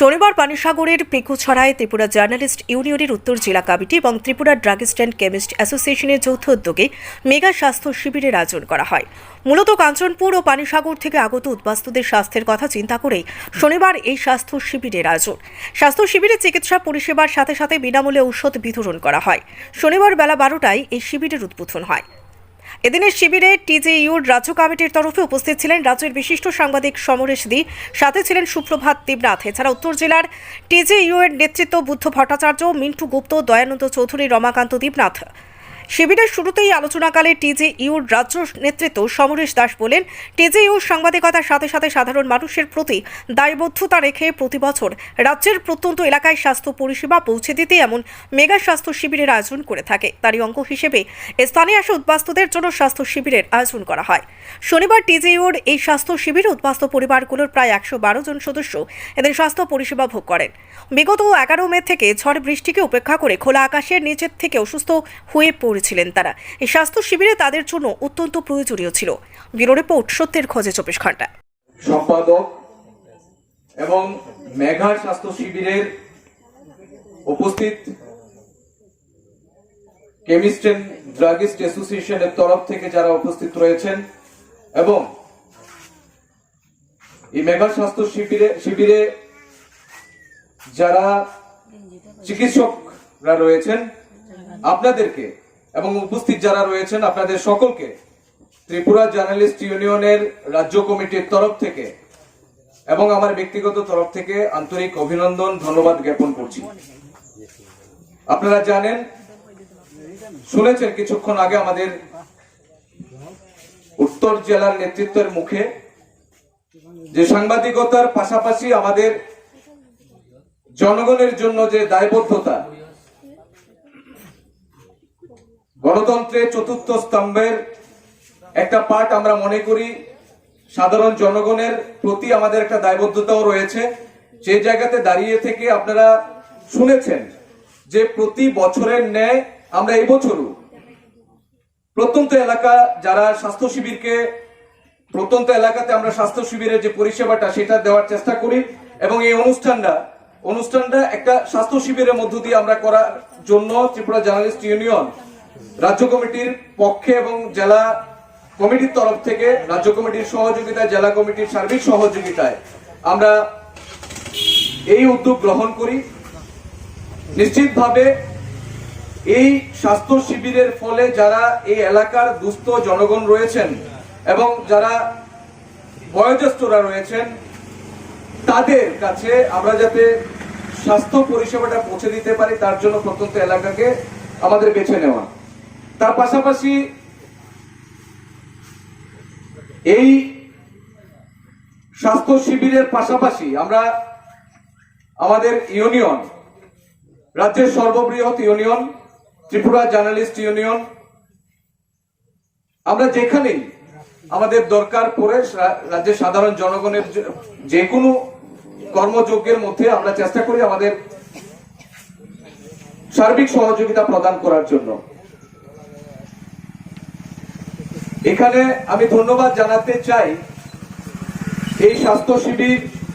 শনিবার পানিসাগরের পেকুছড়ায় ত্রিপুরা জার্নালিস্ট ইউনিয়নের উত্তর জেলা কমিটি এবং ত্রিপুরা ড্রাগিস্ট অ্যান্ড কেমিস্ট অ্যাসোসিয়েশনের যৌথ উদ্যোগে মেগা স্বাস্থ্য শিবিরের আয়োজন করা হয়। মূলত কাঞ্চনপুর ও পানিসাগর থেকে আগত উদ্বাস্তুদের স্বাস্থ্যের কথা চিন্তা করেই শনিবার এই স্বাস্থ্য শিবিরের আয়োজন। স্বাস্থ্য শিবিরে চিকিৎসা পরিষেবার সাথে সাথে বিনামূল্যে ঔষধ বিতরণ করা হয়। শনিবার বেলা বারোটায় এই শিবিরের উদ্বোধন হয়। এদিনের শিবিরে টিজেইউর রাজ্য কমিটির তরফে উপস্থিত ছিলেন রাজ্যের বিশিষ্ট সাংবাদিক সমরেশ দি। সাথে ছিলেন সুপ্রভাত দেবনাথ। এছাড়া উত্তর জেলার টিজেইউ এর নেতৃত্ব বুদ্ধ ভট্টাচার্য, মিন্টু গুপ্ত, দয়ানন্দ চৌধুরী, রমাকান্ত দেবনাথ শিবিরের শুরুতেই আলোচনাকালে টিজেইউর রাজ্য নেতৃত্ব সমরেশ দাস বলেন টিজেইউর সাংবাদিকতার সাথে সাথে সাধারণ মানুষের প্রতি দায়বদ্ধতা রেখে প্রতি বছর রাজ্যের প্রত্যন্ত এলাকায় স্বাস্থ্য পরিষেবা পৌঁছে দিতে এমন মেগা স্বাস্থ্য শিবিরের আয়োজন করে থাকে। তারই অঙ্গ হিসেবে স্থানে আসা উদ্বাস্তুদের জন্য স্বাস্থ্য শিবিরের আয়োজন করা হয়। শনিবার টিজেইউর এই স্বাস্থ্য শিবিরে উদ্বাস্তু পরিবারগুলোর প্রায় একশো বারো জন সদস্য এদের স্বাস্থ্য পরিষেবা ভোগ করেন। বিগত এগারো মে থেকে ঝড় বৃষ্টিকে উপেক্ষা করে খোলা আকাশের নিচের থেকে অসুস্থ হয়ে পড়েছিলেন তারা। এই স্বাস্থ্য শিবিরে তাদের জন্য অত্যন্ত প্রয়োজনীয় ছিল। ব্যুরো রিপোর্ট, সত্যের খোঁজে চব্বিশ ঘণ্টা। সম্পাদক এবং মেঘা স্বাস্থ্য শিবিরের উপস্থিত কেমিস্ট এন্ড ড্রাগিস্ট অ্যাসোসিয়েশনের তরফ থেকে যারা উপস্থিত রয়েছেন এবং এই মেঘা স্বাস্থ্য শিবিরে শিবিরে যারা চিকিৎসকরা রয়েছেন, আপনাদেরকে এবং উপস্থিত যারা রয়েছেন, আপনাদের সকলকে ত্রিপুরা জার্নালিস্ট ইউনিয়নের রাজ্য কমিটির তরফ থেকে এবং আমার ব্যক্তিগত তরফ থেকে আন্তরিক অভিনন্দন, ধন্যবাদ জ্ঞাপন করছি। আপনারা জানেন, শুনেছেন কিছুক্ষণ আগে আমাদের উত্তর জেলার নেতৃত্বের মুখে যে সাংবাদিকতার পাশাপাশি আমাদের জনগণের জন্য যে দায়বদ্ধতা গণতন্ত্রের চতুর্থ স্তম্ভের একটা পার্ট আমরা মনে করি, সাধারণ জনগণের প্রতি আমাদের একটা দায়বদ্ধতাও রয়েছে। যে জায়গাতে দাঁড়িয়ে থেকে আপনারা শুনেছেন যে প্রতি বছরের ন্যায় আমরা এই বছরও প্রত্যন্ত এলাকা যারা স্বাস্থ্য শিবিরকে, প্রত্যন্ত এলাকাতে আমরা স্বাস্থ্য শিবিরের যে পরিষেবাটা সেটা দেওয়ার চেষ্টা করি এবং এই অনুষ্ঠানটা অনুষ্ঠানটা একটা স্বাস্থ্য শিবিরের মধ্য দিয়ে আমরা করার জন্য ত্রিপুরা জার্নালিস্ট ইউনিয়ন রাজ্য কমিটির পক্ষে এবং জেলা কমিটির তরফ থেকে রাজ্য কমিটির সহযোগিতায়, জেলা কমিটির সার্বিক সহযোগিতায় আমরা এই উদ্যোগ গ্রহণ করি। নিশ্চিতভাবে এই স্বাস্থ্য শিবিরের ফলে যারা এই এলাকার দুস্থ জনগণ রয়েছেন এবং যারা বয়োজ্যেষ্ঠরা রয়েছেন, তাদের কাছে আমরা যাতে স্বাস্থ্য পরিষেবাটা পৌঁছে দিতে পারি, তার জন্য প্রত্যন্ত এলাকাকে আমাদের বেছে নেওয়া। তার পাশাপাশি এই স্বাস্থ্য শিবিরের পাশাপাশি আমরা আমাদের ইউনিয়ন, রাজ্যের সর্ববৃহৎ ইউনিয়ন, ত্রিপুরা জার্নালিস্ট ইউনিয়ন, আমরা যেখানেই আমাদের দরকার পড়ে রাজ্যের সাধারণ জনগণের যে কোনো কর্মযজ্ঞের মধ্যে আমরা চেষ্টা করি আমাদের সার্বিক সহযোগিতা প্রদান করার জন্য। এখানে আমি ধন্যবাদ জানাতে চাই এই স্বাস্থ্য শিবির